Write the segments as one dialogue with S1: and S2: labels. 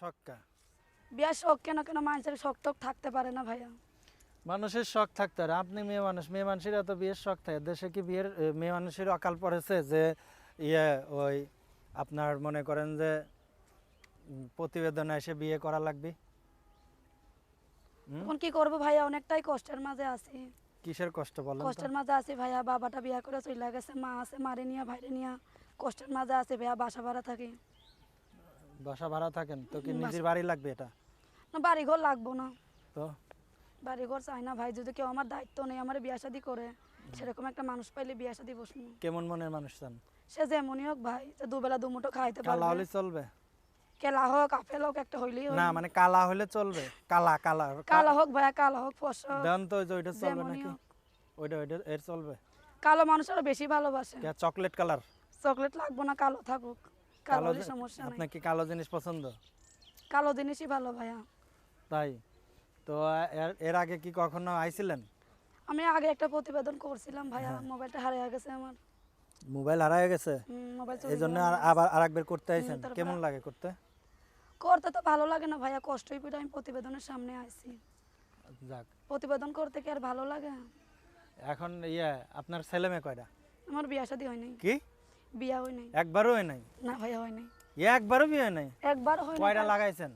S1: শখকা
S2: বিয়ার শখ কেন কেন মানুষের শখ টক থাকতে পারে না ভাইয়া?
S1: মানুষের শখ থাকতে পারে। আপনি মেয়ে মানুষ মেয়ে মানুষের এত বিয়ের শখ থাকে। দেশে কি বিয়ের মেয়ে মানুষের অকাল পড়েছে যে ইয়ে ওই আপনার মনে করেন যে প্রতিবেদনে এসে বিয়ে করা লাগবে?
S2: এখন কি করব ভাইয়া? অনেকটাই কষ্টের মাঝে আছি।
S1: কিসের কষ্ট বলেন
S2: কষ্টের মাঝে আছি ভাইয়া। বাবাটা বিয়া করে চলে গেছে মা আছে মারে নিয়ে ভাইরে নিয়ে। কষ্টের মাঝে আছে ভাইয়া বাসা ভাড়া থাকি।
S1: বাসা ভাড়া থাকেন তো কি নিজের বাড়ি লাগবে এটা?
S2: না বাড়ি ঘর লাগবো না।
S1: তো?
S2: বাড়ি ঘর চাই না ভাই যদি কেউ আমার দায়িত্ব নেই আমার বিয়া শাদি করে সেরকম একটা মানুষ পাইলে বিয়া শাদি বসবো।
S1: কেমন মনের মানুষ চান?
S2: সে যেমনই হোক ভাই যে দুবেলা দুমুঠো খাইতে
S1: কালা হলে চলবে?
S2: কেলা হোক আপেল হোক একটা হইলেই
S1: না মানে কালা হলে চলবে? কালা কালা
S2: কালো হোক ভাইয়া কালো হোক ফসা হোক,
S1: দেন তো ওইটা চলবে নাকি? ওইটা ওইটা এর চলবে?
S2: কালো মানুষ আরও বেশি ভালোবাসে।
S1: Chocolate colour?
S2: চকলেট লাগবো না কালো থাকুক। কালো সমস্যা নাই।
S1: আপনার কি কালো জিনিস পছন্দ?
S2: কালো জিনিসই ভালো ভাইয়া।
S1: তাই? তো এর- আগে কি কখনো আইছিলেন?
S2: আমি আগে একটা প্রতিবেদন করছিলাম ভাইয়া মোবাইলটা হারিয়ে গেছে আমার।
S1: মোবাইল হারায় গেছে? এই জন্য আবার আরেকবার করতে আইছেন? কেমন লাগে করতে?
S2: করতে তো ভালো লাগে না ভাইয়া কষ্টই পেটে আমি প্রতিবেদনের সামনে আইছি।
S1: যাক।
S2: প্রতিবেদন করতে কি আর ভালো লাগে?
S1: এখন ইয়ে আপনার ছেলে মেয়ে কয়টা?
S2: আমার বিয়া শাদী হয়নি।
S1: কি?
S2: বিয়া হয় নাই।
S1: একবারও হয় নাই?
S2: না ভাইয়া হয় নাই।
S1: ইয়ে একবারও বিয়ে হয় নাই?
S2: একবার হয়
S1: কয়টা লাগাইছেন?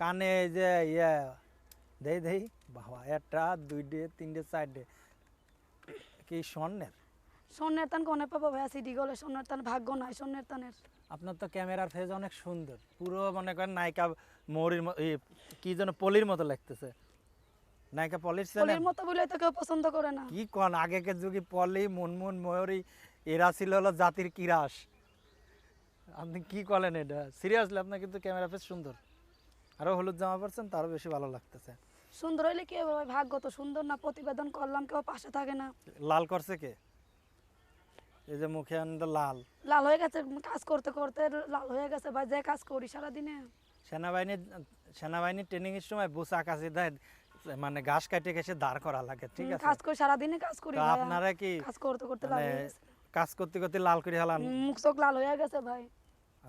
S1: কানে এই যে ইয়ে দেই দেই বাবা একটা দুইটে তিনটে চারটে। কি স্বর্ণের?
S2: সোনের তান কোনে পাবো ভাইয়া? গলে সোনের তান ভাগ্য নাই সোনের তানের।
S1: আপনার তো ক্যামেরার ফেজ অনেক সুন্দর। পুরো মনে করেন নায়িকা মৌরির কি যেন পলির মতো লাগতেছে। নায়িকা পলির?
S2: পলির মতো বলে তো কেউ পছন্দ করে না।
S1: কি কন? আগেকার যুগে পলি মুনমুন ময়ূরী এরা ছিল হলো জাতির কিরাস। আপনি কি করেন এটা? সিরিয়াসলি আপনার কিন্তু ক্যামেরা ফেস সুন্দর। আরও হলুদ জামা পরছেন তারও বেশি ভালো লাগতেছে।
S2: সুন্দর হইলে কি ভাই ভাগ্য তো সুন্দর না প্রতিবেদন করলাম কেউ পাশে থাকে না।
S1: লাল করছে কে? এই যে মুখে আনন্দ লাল।
S2: লাল হয়ে গেছে কাজ করতে করতে লাল হয়ে গেছে। ভাই যে কাজ করি সারাদিনে।
S1: সেনাবাহিনীর সেনাবাহিনীর ট্রেনিং এর সময় বুসা কাছে দেয় মানে ঘাস কাটে গেছে দাঁড় করা লাগে ঠিক আছে?
S2: কাজ করি সারাদিনে কাজ করি।
S1: আপনারা কি
S2: কাজ করতে করতে লাল
S1: মানে কাজ করতে করতে লাল করে হালান।
S2: মুখ চোখ লাল হয়ে গেছে ভাই।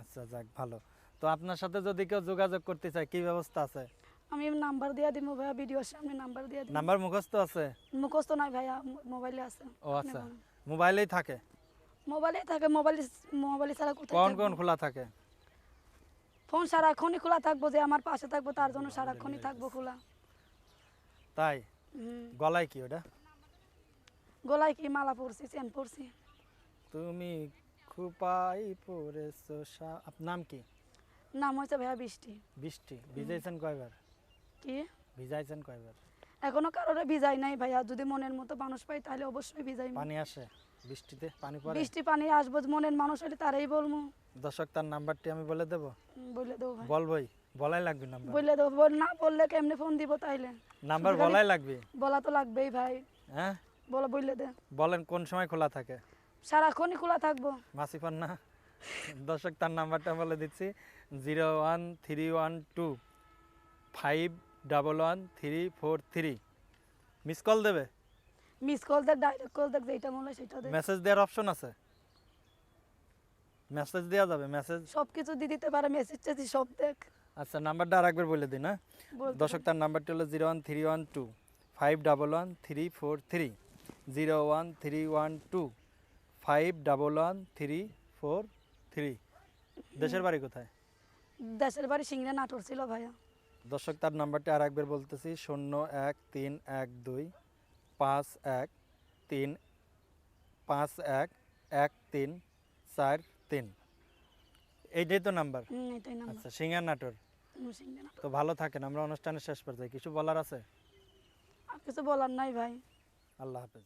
S1: আচ্ছা যাক ভালো। তো আপনার সাথে যদি কেউ যোগাযোগ করতে চায় কি ব্যবস্থা আছে?
S2: আমি নাম্বার দিয়ে দিব ভাইয়া ভিডিওর সামনে নাম্বার দিয়ে দিব।
S1: নাম্বার মুখস্থ আছে?
S2: মুখস্থ নাই ভাইয়া মোবাইলে আছে।
S1: ও আচ্ছা। মোবাইলেই থাকে?
S2: মোবাইলে থাকে মোবাইল মোবাইলে ছাড়া কোথায়
S1: কোন কোন খোলা থাকে?
S2: ফোন সারাক্ষণই খোলা থাকব যে আমার পাশে থাকব তার জন্য সারাক্ষণই থাকব খোলা।
S1: তাই? গলায় কি ওটা?
S2: গলায় কি মালা পরছি চেন পরছি?
S1: তুমি খুপাই পড়েছো সা- আপ- নাম কি?
S2: নাম হয়েছে ভাইয়া বৃষ্টি।
S1: বৃষ্টি ভিজাইছেন কয়বার?
S2: কি?
S1: ভিজাইছেন কয়বার?
S2: এখনও কারোরে ভিজাই নাই ভাইয়া যদি মনের মতো মানুষ পাই তাহলে অবশ্যই ভিজাই
S1: পানি আসে? বৃষ্টিতে পানি পড়ে?
S2: বৃষ্টি পানি আসব মনের মানুষ হলে তারাই বলব
S1: দর্শক তার নাম্বারটি আমি বলে দেবো?
S2: বলে দেবো ভাই
S1: বলবই বলাই লাগবে নাম্বার।
S2: বলে দেবো বল- না বললে কেমনে ফোন দিব তাইলে?
S1: নাম্বার বলাই লাগবে।
S2: বলা তো লাগবেই ভাই।
S1: হ্যাঁ?
S2: বলো বললে দে।
S1: বলেন কোন সময় খোলা থাকে?
S2: সারাক্ষণই খোলা থাকব।
S1: মাসিফান না দর্শক তার নাম্বারটা বলে দিচ্ছি zero one three one two five double one three four three. Miss call দেবে?
S2: মিস কল দেখ ডাইরেক্ট কল দেখ যেটা মনে হয় সেটা দেখ।
S1: মেসেজ দেওয়ার অপশন আছে? মেসেজ দেওয়া যাবে মেসেজ
S2: সব কিছু দিয়ে দিতে পারে মেসেজ টেসেজ সব দেখ।
S1: আচ্ছা নাম্বারটা আর একবার বলে দিন হ্যাঁ?
S2: বলতে
S1: দর্শক তার নাম্বারটি হলো zero one three one two five double one three four three. Zero one three one two five double one three four three দেশের বাড়ি কোথায়?
S2: দেশের বাড়ি সিংড়া নাটোর ছিল ভাইয়া।
S1: দর্শক তার নাম্বারটি আর একবার বলতেছি শূন্য এক তিন এক দুই পাঁচ এক তিন পাঁচ এক এক তিন চার তিন। এইটাই তো
S2: নাম্বার?
S1: আচ্ছা সিঙ্গার নাটোর।
S2: সিংড়া নাটোর।
S1: তো ভালো থাকেন আমরা অনুষ্ঠানের শেষ পর্যায়ে। কিছু বলার আছে?
S2: আর কিছু বলার নাই ভাই।
S1: আল্লাহ হাফেজ।